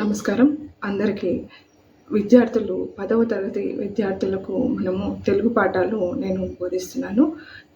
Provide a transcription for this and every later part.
నమస్కారం. అందరికీ విద్యార్థులు పదవ తరగతి విద్యార్థులకు మనము తెలుగు పాఠాలు నేను బోధిస్తున్నాను.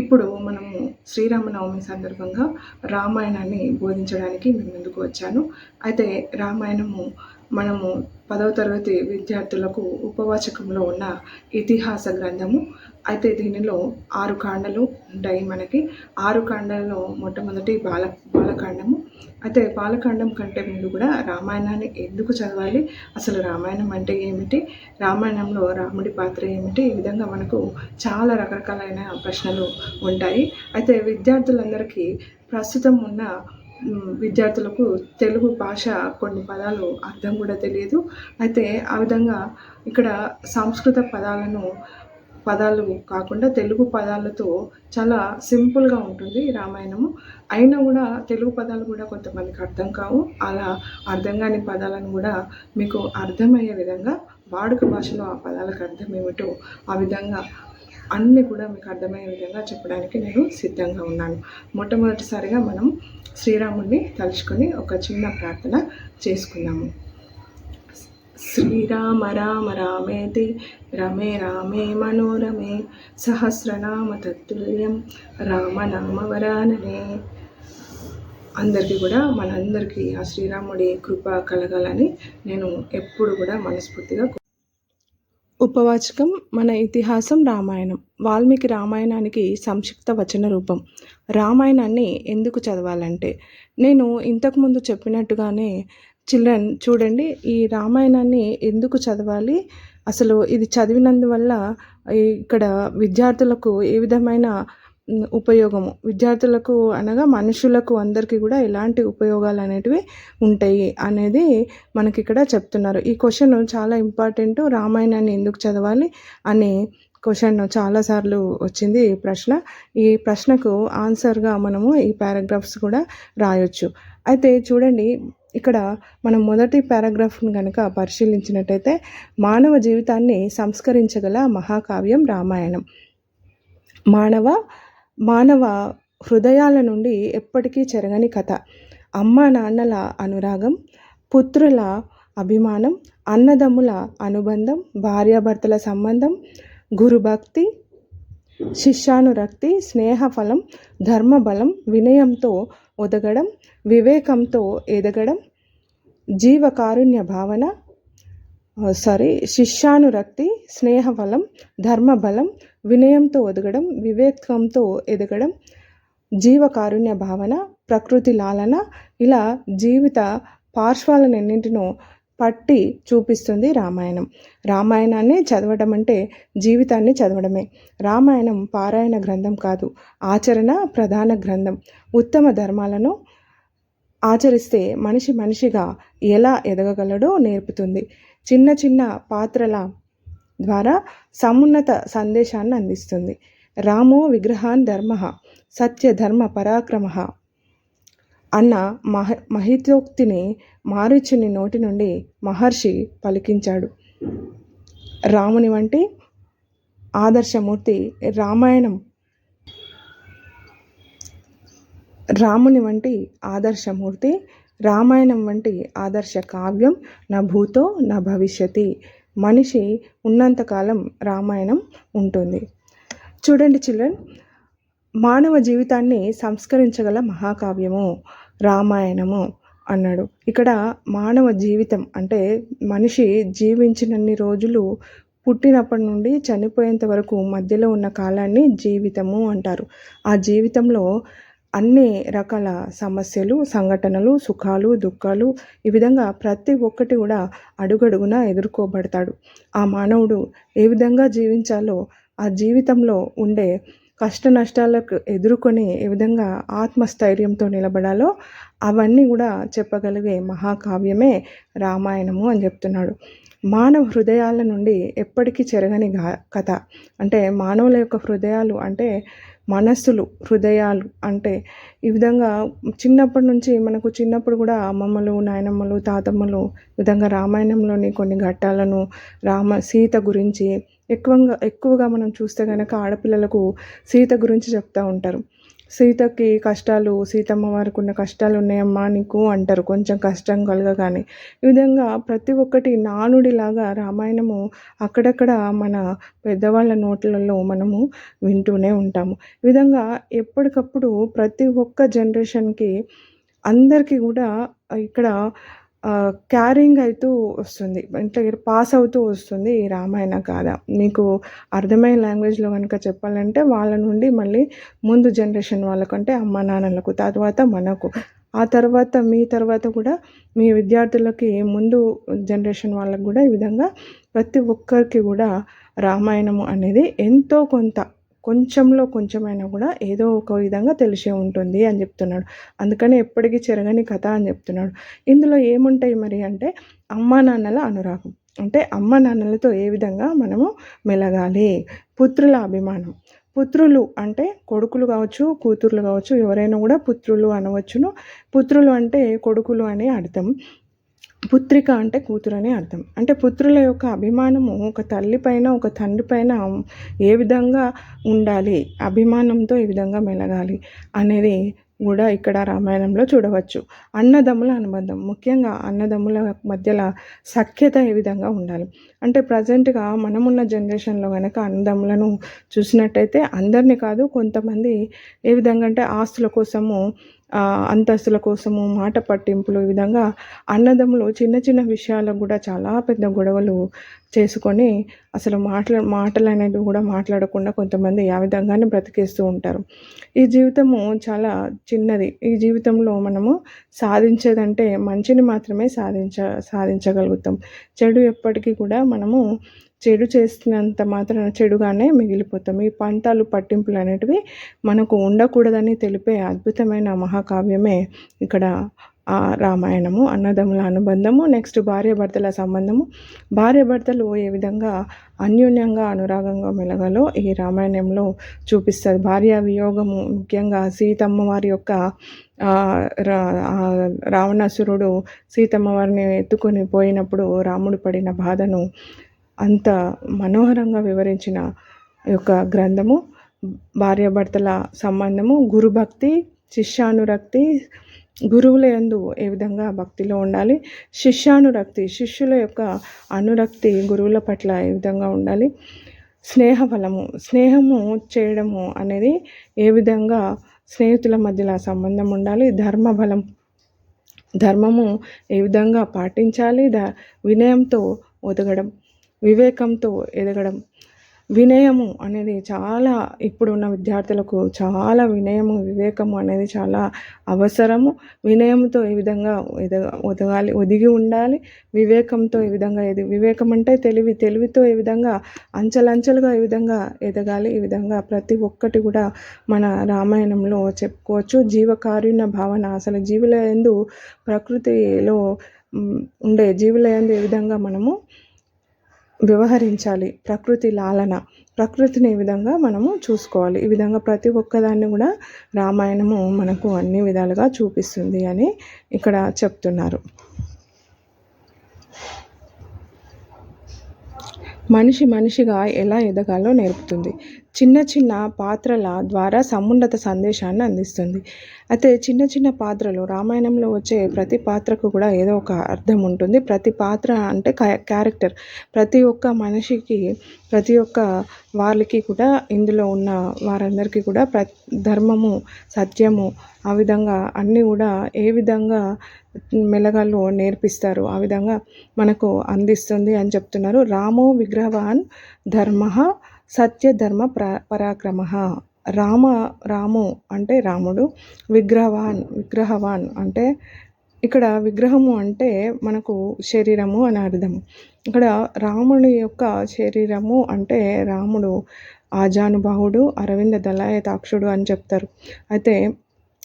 ఇప్పుడు మనము శ్రీరామనవమి సందర్భంగా రామాయణాన్ని బోధించడానికి మీ ముందుకు వచ్చాను. అయితే రామాయణము మనము పదవ తరగతి విద్యార్థులకు ఉపవాచకంలో ఉన్న ఇతిహాస గ్రంథము. అయితే దీనిలో ఆరు కాండలు ఉంటాయి మనకి. ఆరు కాండాలలో మొట్టమొదటి బాల బాలకాండము. అయితే బాలకాండం కంటే ముందు కూడా రామాయణాన్ని ఎందుకు చదవాలి? అసలు రామాయణం అంటే ఏమిటి? రామాయణంలో రాముడి పాత్ర ఏమిటి? ఈ విధంగా మనకు చాలా రకరకాలైన ప్రశ్నలు ఉంటాయి. అయితే విద్యార్థులందరికీ ప్రస్తుతం ఉన్న విద్యార్థులకు తెలుగు భాష కొన్ని పదాలు అర్థం కూడా తెలియదు. అయితే ఆ విధంగా ఇక్కడ సంస్కృత పదాలను పదాలు కాకుండా తెలుగు పదాలతో చాలా సింపుల్గా ఉంటుంది రామాయణము. అయినా కూడా తెలుగు పదాలు కూడా కొంతమందికి అర్థం కావు. అలా అర్థం కాని పదాలను కూడా మీకు అర్థమయ్యే విధంగా వాడుక భాషలో ఆ పదాలకు అర్థం ఏమిటో ఆ విధంగా అన్నీ కూడా మీకు అర్థమయ్యే విధంగా చెప్పడానికి నేను సిద్ధంగా ఉన్నాను. మొట్టమొదటిసారిగా మనం శ్రీరాముడిని తలుచుకొని ఒక చిన్న ప్రార్థన చేసుకున్నాము శ్రీరామ రామ రామేతి రమే రామే మనోరమే సహస్రనామ తత్తుల్యం రామనామ వరాననే. అందరికీ కూడా మనందరికీ ఆ శ్రీరాముడి కృప కలగాలని నేను ఎప్పుడు కూడా మనస్ఫూర్తిగా ఉపవాచకం మన ఇతిహాసం రామాయణం. వాల్మీకి రామాయణానికి సంక్షిప్త వచన రూపం. రామాయణాన్ని ఎందుకు చదవాలంటే నేను ఇంతకుముందు చెప్పినట్టుగానే చిల్డ్రన్ చూడండి ఈ రామాయణాన్ని ఎందుకు చదవాలి? అసలు ఇది చదివినందువల్ల ఇక్కడ విద్యార్థులకు ఏ విధమైన ఉపయోగము. విద్యార్థులకు అనగా మనుషులకు అందరికీ కూడా ఎలాంటి ఉపయోగాలు అనేటివి ఉంటాయి అనేది మనకి ఇక్కడ చెప్తున్నారు. ఈ క్వశ్చన్ చాలా ఇంపార్టెంట్ రామాయణాన్ని ఎందుకు చదవాలి అనే క్వశ్చన్ చాలాసార్లు వచ్చింది ఈ ప్రశ్న. ఈ ప్రశ్నకు ఆన్సర్గా మనము ఈ పారాగ్రాఫ్స్ కూడా రాయొచ్చు. అయితే చూడండి ఇక్కడ మనం మొదటి పారాగ్రాఫ్ను కనుక పరిశీలించినట్టయితే మానవ జీవితాన్ని సంస్కరించగల మహాకావ్యం రామాయణం. మానవ మానవ హృదయాల నుండి ఎప్పటికీ చెరగని కథ. అమ్మా నాన్నల అనురాగం పుత్రుల అభిమానం అన్నదమ్ముల అనుబంధం భార్యాభర్తల సంబంధం గురుభక్తి శిష్యానురక్తి స్నేహఫలం ధర్మబలం వినయంతో ఒదగడం వివేకంతో ఎదగడం జీవకారుణ్య భావన సారీ శిష్యానురక్తి స్నేహబలం ధర్మబలం వినయంతో ఒదగడం వివేకంతో ఎదగడం జీవకారుణ్య భావన ప్రకృతి లాలన ఇలా జీవిత పార్శ్వాలన్నింటినో పట్టి చూపిస్తుంది రామాయణం. రామాయణాన్ని చదవడం అంటే జీవితాన్ని చదవడమే. రామాయణం పారాయణ గ్రంథం కాదు ఆచరణ ప్రధాన గ్రంథం. ఉత్తమ ధర్మాలను ఆచరిస్తే మనిషి మనిషిగా ఎలా ఎదగగలడో నేర్పుతుంది. చిన్న చిన్న పాత్రల ద్వారా సమున్నత సందేశాన్ని అందిస్తుంది. రామో విగ్రహాన్ ధర్మ సత్య ధర్మ పరాక్రమ అన్న మహ మహితోక్తిని మారుచుని నోటి నుండి మహర్షి పలికించాడు. రాముని వంటి ఆదర్శమూర్తి రామాయణం రాముని వంటి ఆదర్శమూర్తి రామాయణం వంటి ఆదర్శ కావ్యం నా భూతో నా భవిష్యతి. మనిషి ఉన్నంతకాలం రామాయణం ఉంటుంది. చూడండి చిల్డ్రన్ మానవ జీవితాన్ని సంస్కరించగల మహాకావ్యము రామాయణము అన్నాడు. ఇక్కడ మానవ జీవితం అంటే మనిషి జీవించినన్ని రోజులు పుట్టినప్పటి నుండి చనిపోయేంత వరకు మధ్యలో ఉన్న కాలాన్ని జీవితము అంటారు. ఆ జీవితంలో అన్ని రకాల సమస్యలు సంఘటనలు సుఖాలు దుఃఖాలు ఈ విధంగా ప్రతి ఒక్కటి కూడా అడుగడుగునా ఎదుర్కోబడతాడు. ఆ మానవుడు ఏ విధంగా జీవించాలో ఆ జీవితంలో ఉండే కష్ట నష్టాలకు ఎదుర్కొని ఏ విధంగా ఆత్మస్థైర్యంతో నిలబడాలో అవన్నీ కూడా చెప్పగలిగే మహాకావ్యమే రామాయణము అని చెప్తున్నాడు. మానవ హృదయాల నుండి ఎప్పటికీ చెరగని కథ. అంటే మానవుల యొక్క హృదయాలు అంటే మనస్సులు హృదయాలు అంటే ఈ విధంగా చిన్నప్పటి నుంచి మనకు చిన్నప్పుడు కూడా అమ్మమ్మలు నాయనమ్మలు తాతమ్మలు ఈ విధంగా రామాయణంలోని కొన్ని ఘట్టాలను రామ సీత గురించి ఎక్కువగా ఎక్కువగా మనం చూస్తే కనుక ఆడపిల్లలకు సీత గురించి చెప్తూ ఉంటారు. సీతకి కష్టాలు సీతమ్మ వారికి ఉన్న కష్టాలు ఉన్నాయమ్మా నీకు అంటారు. కొంచెం కష్టం కలగగానే. ఈ విధంగా ప్రతి ఒక్కటి నానుడిలాగా రామాయణము అక్కడక్కడ మన పెద్దవాళ్ళ నోట్లలో మనము వింటూనే ఉంటాము. ఈ విధంగా ఎప్పటికప్పుడు ప్రతి ఒక్క జనరేషన్కి అందరికీ కూడా ఇక్కడ క్యారింగ్ అవుతూ వస్తుంది. అంటే పాస్ అవుతూ వస్తుంది ఈ రామాయణ గాథ. మీకు అర్థమయ్యే లాంగ్వేజ్లో కనుక చెప్పాలంటే వాళ్ళ నుండి మళ్ళీ ముందు జనరేషన్ వాళ్ళకంటే అమ్మ నాన్నలకు తర్వాత మనకు. ఆ తర్వాత మీ తర్వాత కూడా మీ విద్యార్థులకి ముందు జనరేషన్ వాళ్ళకు కూడా ఈ విధంగా ప్రతి ఒక్కరికి కూడా రామాయణము అనేది ఎంతో కొంత కొంచెంలో కొంచెమైనా కూడా ఏదో ఒక విధంగా తెలిసే ఉంటుంది అని చెప్తున్నాడు. అందుకని ఎప్పటికీ చెరగని కథ అని చెప్తున్నాడు. ఇందులో ఏముంటాయి మరి అంటే అమ్మా నాన్నల అనురాగం. అంటే అమ్మ నాన్నలతో ఏ విధంగా మనము మెలగాలి? పుత్రుల అభిమానం. పుత్రులు అంటే కొడుకులు కావచ్చు కూతుర్లు కావచ్చు ఎవరైనా కూడా పుత్రులు అనవచ్చును. పుత్రులు అంటే కొడుకులు అని అర్థం. పుత్రిక అంటే కూతురు అని అర్థం. అంటే పుత్రుల యొక్క అభిమానము ఒక తల్లి పైన ఒక తండ్రి పైన ఏ విధంగా ఉండాలి అభిమానంతో ఏ విధంగా మెలగాలి అనేది కూడా ఇక్కడ రామాయణంలో చూడవచ్చు. అన్నదమ్ముల అనుబంధం ముఖ్యంగా అన్నదమ్ముల మధ్యలో సఖ్యత ఏ విధంగా ఉండాలి? అంటే ప్రజెంట్గా మనమున్న జనరేషన్లో కనుక అన్నదమ్ములను చూసినట్టయితే అందరినీ కాదు కొంతమంది ఏ విధంగా అంటే ఆస్తుల కోసము అంతస్తుల కోసము మాట పట్టింపులు ఈ విధంగా అన్నదమ్ములు చిన్న చిన్న విషయాలకు కూడా చాలా పెద్ద గొడవలు చేసుకొని అసలు మాటల మాటలు అనేవి కూడా మాట్లాడకుండా కొంతమంది ఆ విధంగానే బ్రతికేస్తూ ఉంటారు. ఈ జీవితము చాలా చిన్నది. ఈ జీవితంలో మనము సాధించేదంటే మంచిని మాత్రమే సాధించ సాధించగలుగుతాం. చెడు ఎప్పటికీ కూడా మనము చెడు చేసినంత మాత్రాన చెడుగానే మిగిలిపోతాం. ఈ పంతాలు పట్టింపులు అనేటివి మనకు ఉండకూడదని తెలిపే అద్భుతమైన మహాకావ్యమే ఇక్కడ రామాయణము అన్నదమ్ముల అనుబంధము నెక్స్ట్ భార్యాభర్తల సంబంధము. భార్యాభర్తలు ఏ విధంగా అన్యోన్యంగా అనురాగంగా మెలగాలో ఈ రామాయణంలో చూపిస్తారు. భార్య వియోగము ముఖ్యంగా సీతమ్మ వారి యొక్క రావణాసురుడు సీతమ్మ వారిని ఎత్తుకొని పోయినప్పుడు రాముడు పడిన బాధను అంత మనోహరంగా వివరించిన యొక్క గ్రంథము భార్యాభర్తల సంబంధము గురుభక్తి శిష్యానురక్తి గురువుల యందు ఏ విధంగా భక్తిలో ఉండాలి శిష్యానురక్తి శిష్యుల యొక్క అనురక్తి గురువుల పట్ల ఏ విధంగా ఉండాలి స్నేహ బలము స్నేహము చేయడము అనేది ఏ విధంగా స్నేహితుల మధ్యలో సంబంధం ఉండాలి ధర్మ బలం ధర్మము ఏ విధంగా పాటించాలి ద వినయంతో ఒదగడం వివేకంతో ఎదగడం. వినయము అనేది చాలా ఇప్పుడున్న విద్యార్థులకు చాలా వినయము వివేకము అనేది చాలా అవసరము. వినయంతో ఏ విధంగా ఎదగ ఒదగాలి ఒదిగి ఉండాలి. వివేకంతో ఏ విధంగా ఎది వివేకం అంటే తెలివి తెలివితో ఏ విధంగా అంచెలంచెలుగా ఏ విధంగా ఎదగాలి. ఈ విధంగా ప్రతి ఒక్కటి కూడా మన రామాయణంలో చెప్పుకోవచ్చు. జీవకారుణ్య భావన అసలు జీవుల ఎందు ప్రకృతిలో ఉండే జీవుల ఎందు ఏ విధంగా మనము వ్యవహరించాలి. ప్రకృతి లాలన. ప్రకృతిని ఈ విధంగా మనము చూసుకోవాలి. ఈ విధంగా ప్రతి ఒక్కదాన్ని కూడా రామాయణము మనకు అన్ని విధాలుగా చూపిస్తుంది అని ఇక్కడ చెప్తున్నారు. మనిషి మనిషిగా ఎలా ఎదగాలో నేర్పుతుంది. చిన్న చిన్న పాత్రల ద్వారా సమున్నత సందేశాన్ని అందిస్తుంది. అయితే చిన్న చిన్న పాత్రలు రామాయణంలో వచ్చే ప్రతి పాత్రకు కూడా ఏదో ఒక అర్థం ఉంటుంది. ప్రతి పాత్ర అంటే క్యారెక్టర్. ప్రతి ఒక్క మనిషికి ప్రతి ఒక్క వాళ్ళకి కూడా ఇందులో ఉన్న వారందరికీ కూడా ప్ర ధర్మము సత్యము ఆ విధంగా అన్నీ కూడా ఏ విధంగా మెలగాలు నేర్పిస్తారు ఆ విధంగా మనకు అందిస్తుంది అని చెప్తున్నారు. రామో విగ్రహవాన్ ధర్మ సత్యధర్మ ప్ర పరాక్రమ. రామ రాము అంటే రాముడు విగ్రహవాన్ విగ్రహవాన్ అంటే ఇక్కడ విగ్రహము అంటే మనకు శరీరము అని అర్థం. ఇక్కడ రాముడి యొక్క శరీరము అంటే రాముడు ఆజానుబాహుడు అరవింద దళాయతాక్షుడు అని చెప్తారు. అయితే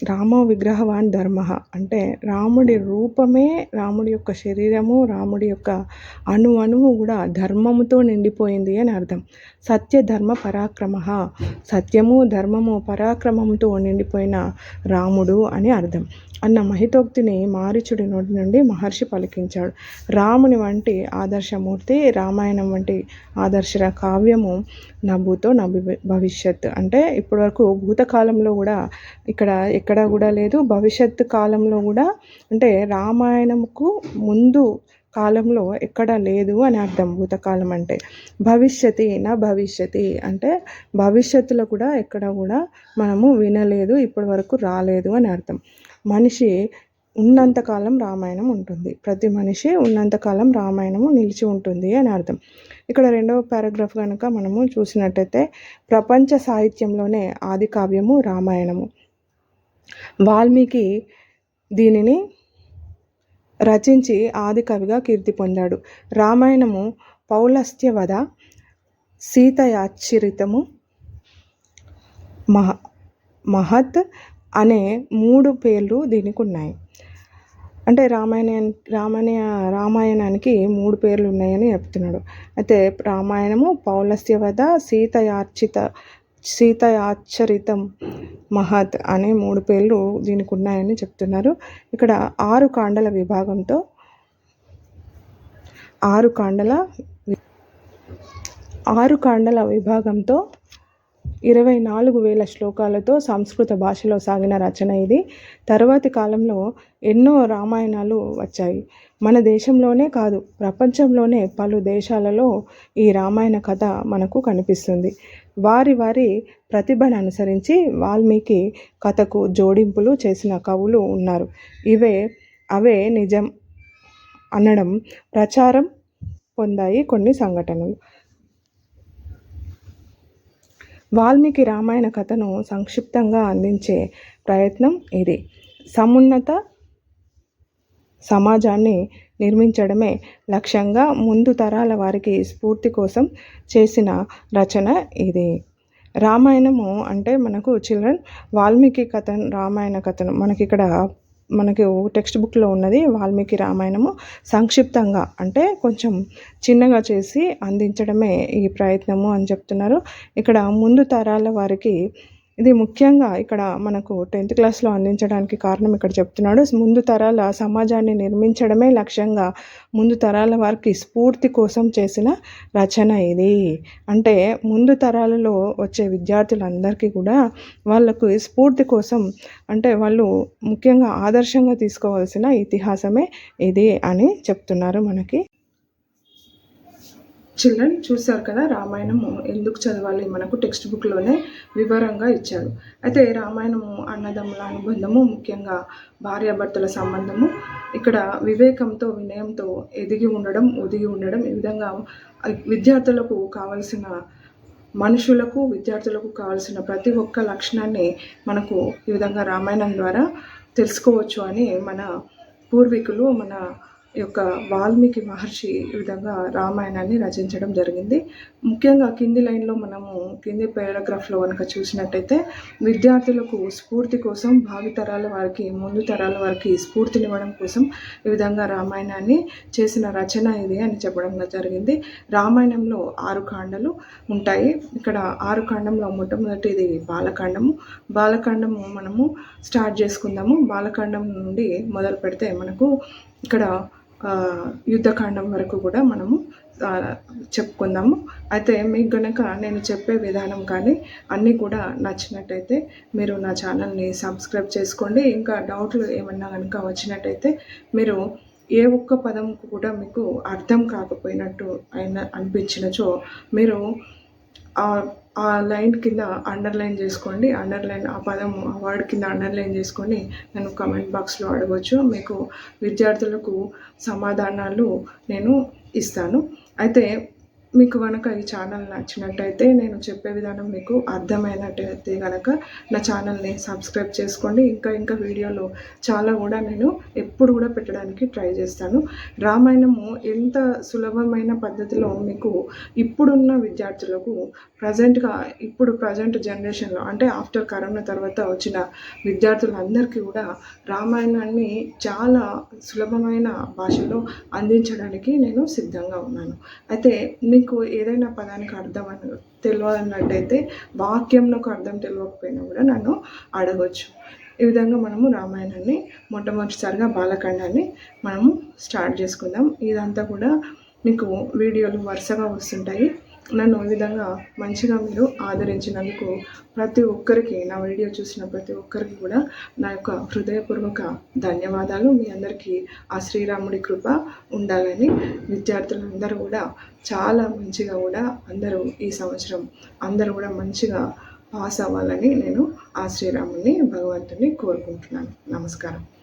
రామ విగ్రహవాన్ ధర్మ. అంటే రాముడి రూపమే రాముడి యొక్క శరీరము రాముడి యొక్క అణు అణువు కూడా ధర్మముతో నిండిపోయింది అని అర్థం. సత్య ధర్మ పరాక్రమ. సత్యము ధర్మము పరాక్రమంతో నిండిపోయిన రాముడు అని అర్థం. అన్న మహితోక్తిని మారీచుడి నోటి నుండి మహర్షి పలికించాడు. రాముని వంటి ఆదర్శమూర్తి రామాయణం వంటి ఆదర్శ కావ్యము నా భూతో నా భవిష్యత్ అంటే ఇప్పటివరకు భూతకాలంలో కూడా ఇక్కడ ఎక్కడా కూడా లేదు. భవిష్యత్తు కాలంలో కూడా అంటే రామాయణంకు ముందు కాలంలో ఎక్కడా లేదు అని అర్థం భూతకాలం అంటే. భవిష్యతి నా భవిష్యతి అంటే భవిష్యత్తులో కూడా ఎక్కడ కూడా మనము వినలేదు ఇప్పటి వరకు రాలేదు అని అర్థం. మనిషి ఉన్నంతకాలం రామాయణం ఉంటుంది. ప్రతి మనిషి ఉన్నంతకాలం రామాయణము నిలిచి ఉంటుంది అని అర్థం. ఇక్కడ రెండవ పారాగ్రాఫ్ కనుక మనము చూసినట్టయితే ప్రపంచ సాహిత్యంలోనే ఆది కావ్యము రామాయణము. వాల్మీకి దీనిని రచించి ఆది కవిగా కీర్తి పొందాడు. రామాయణము పౌలస్త్యవధ సీతయాచరితము మహ మహత్ అనే మూడు పేర్లు దీనికి ఉన్నాయి అంటే రామాయణ రామాయణ రామాయణానికి మూడు పేర్లు ఉన్నాయని చెప్తున్నాడు. అయితే రామాయణము పౌలస్త్యవధ సీతయార్చిత సీతయాచరితం మహత్ అనే మూడు పేర్లు దీనికి ఉన్నాయని చెప్తున్నారు. ఇక్కడ ఆరు కాండల విభాగంతో ఆరు కాండల ఆరు కాండల విభాగంతో ఇరవై నాలుగు వేల శ్లోకాలతో సంస్కృత భాషలో సాగిన రచన ఇది. తర్వాతి కాలంలో ఎన్నో రామాయణాలు వచ్చాయి. మన దేశంలోనే కాదు ప్రపంచంలోనే పలు దేశాలలో ఈ రామాయణ కథ మనకు కనిపిస్తుంది. వారి వారి ప్రతిభను అనుసరించి వాల్మీకి కథకు జోడింపులు చేసిన కవులు ఉన్నారు. ఇవే అవే నిజం అనడం ప్రచారం పొందాయి కొన్ని సంఘటనలు. వాల్మీకి రామాయణ కథను సంక్షిప్తంగా అందించే ప్రయత్నం ఇది. సమున్నత సమాజాన్ని నిర్మించడమే లక్ష్యంగా ముందు తరాల వారికి స్ఫూర్తి కోసం చేసిన రచన ఇది. రామాయణము అంటే మనకు చిల్డ్రన్ వాల్మీకి కథ రామాయణ కథను మనకి ఇక్కడ మనకి టెక్స్ట్ బుక్లో ఉన్నది వాల్మీకి రామాయణము సంక్షిప్తంగా. అంటే కొంచెం చిన్నగా చేసి అందించడమే ఈ ప్రయత్నము అని చెప్తున్నారు. ఇక్కడ ముందు తరాల వారికి ఇది ముఖ్యంగా ఇక్కడ మనకు టెన్త్ క్లాస్లో అందించడానికి కారణం ఇక్కడ చెప్తున్నాడు. ముందు తరాల సమాజాన్ని నిర్మించడమే లక్ష్యంగా ముందు తరాల వారికి స్ఫూర్తి కోసం చేసిన రచన ఇది. అంటే ముందు తరాలలో వచ్చే విద్యార్థులందరికీ కూడా వాళ్ళకు స్ఫూర్తి కోసం అంటే వాళ్ళు ముఖ్యంగా ఆదర్శంగా తీసుకోవాల్సిన ఇతిహాసమే ఇది అని చెప్తున్నారు మనకి. చిల్డ్రన్ చూశారు కదా రామాయణం ఎందుకు చదవాలి మనకు టెక్స్ట్ బుక్లోనే వివరంగా ఇచ్చారు. అయితే రామాయణము అన్నదమ్ముల అనుబంధము ముఖ్యంగా భార్యాభర్తల సంబంధము ఇక్కడ వివేకంతో వినయంతో ఎదిగి ఉండడం ఒదిగి ఉండడం ఈ విధంగా విద్యార్థులకు కావలసిన మనుషులకు విద్యార్థులకు కావాల్సిన ప్రతి ఒక్క లక్షణాన్ని మనకు ఈ విధంగా రామాయణం ద్వారా తెలుసుకోవచ్చు అని మన పూర్వీకులు మన యొక్క వాల్మీకి మహర్షి ఈ విధంగా రామాయణాన్ని రచించడం జరిగింది. ముఖ్యంగా కింది లైన్లో మనము కింది పారాగ్రాఫ్లో కనుక చూసినట్టయితే విద్యార్థులకు స్ఫూర్తి కోసం భావితరాల వారికి ముందు తరాల వారికి స్ఫూర్తినివ్వడం కోసం ఈ విధంగా రామాయణాన్ని చేసిన రచన ఇది అని చెప్పడం జరిగింది. రామాయణంలో ఆరు కాండలు ఉంటాయి. ఇక్కడ ఆరు కాండంలో మొట్టమొదటిది బాలకాండము. బాలకాండము మనము స్టార్ట్ చేసుకుందాము. బాలకాండం నుండి మొదలు పెడితే మనకు ఇక్కడ యుద్ధకాండం వరకు కూడా మనము చెప్పుకుందాము. అయితే మీకు గనక నేను చెప్పే విధానం కానీ అన్నీ కూడా నచ్చినట్టయితే మీరు నా ఛానల్ని సబ్స్క్రైబ్ చేసుకోండి. ఇంకా డౌట్లు ఏమన్నా కనుక వచ్చినట్టయితే మీరు ఏ ఒక్క పదం కూడా మీకు అర్థం కాకపోయినట్టు అయిన అనిపించినచో మీరు ఆ లైన్ కింద అండర్లైన్ చేసుకోండి. అండర్లైన్ ఆ పదం ఆ వర్డ్ కింద అండర్లైన్ చేసుకొని నన్ను కమెంట్ బాక్స్లో అడగవచ్చు మీకు విద్యార్థులకు సమాధానాలు నేను ఇస్తాను. అయితే మీకు కనుక ఈ ఛానల్ నచ్చినట్టయితే నేను చెప్పే విధానం మీకు అర్థమైనట్టయితే కనుక నా ఛానల్ని సబ్స్క్రైబ్ చేసుకోండి. ఇంకా ఇంకా వీడియోలు చాలా కూడా నేను ఎప్పుడు కూడా పెట్టడానికి ట్రై చేస్తాను. రామాయణము ఎంత సులభమైన పద్ధతిలో మీకు ఇప్పుడున్న విద్యార్థులకు ప్రజెంట్గా ఇప్పుడు ప్రజెంట్ జనరేషన్లో అంటే ఆఫ్టర్ కరోనా తర్వాత వచ్చిన విద్యార్థులందరికీ కూడా రామాయణాన్ని చాలా సులభమైన భాషలో అందించడానికి నేను సిద్ధంగా ఉన్నాను. అయితే మీకు ఏదైనా పదానికి అర్థం అని తెలియాలన్నట్టయితే వాక్యంలోకి అర్థం తెలియకపోయినా కూడా నన్ను అడగవచ్చు ఈ విధంగా మనము రామాయణాన్ని మొట్టమొదటిసారిగా బాలకాండాన్ని మనము స్టార్ట్ చేసుకుందాం. ఇదంతా కూడా మీకు వీడియోలు వరుసగా వస్తుంటాయి. నన్ను ఈ విధంగా మంచిగా మీరు ఆదరించినందుకు ప్రతి ఒక్కరికి నా వీడియో చూసిన ప్రతి ఒక్కరికి కూడా నా యొక్క హృదయపూర్వక ధన్యవాదాలు. మీ అందరికీ ఆ శ్రీరాముడి కృప ఉండాలని విద్యార్థులందరూ కూడా చాలా మంచిగా కూడా అందరూ ఈ సంవత్సరం అందరూ కూడా మంచిగా పాస్ అవ్వాలని నేను ఆ శ్రీరాముని భగవంతుని కోరుకుంటున్నాను. నమస్కారం.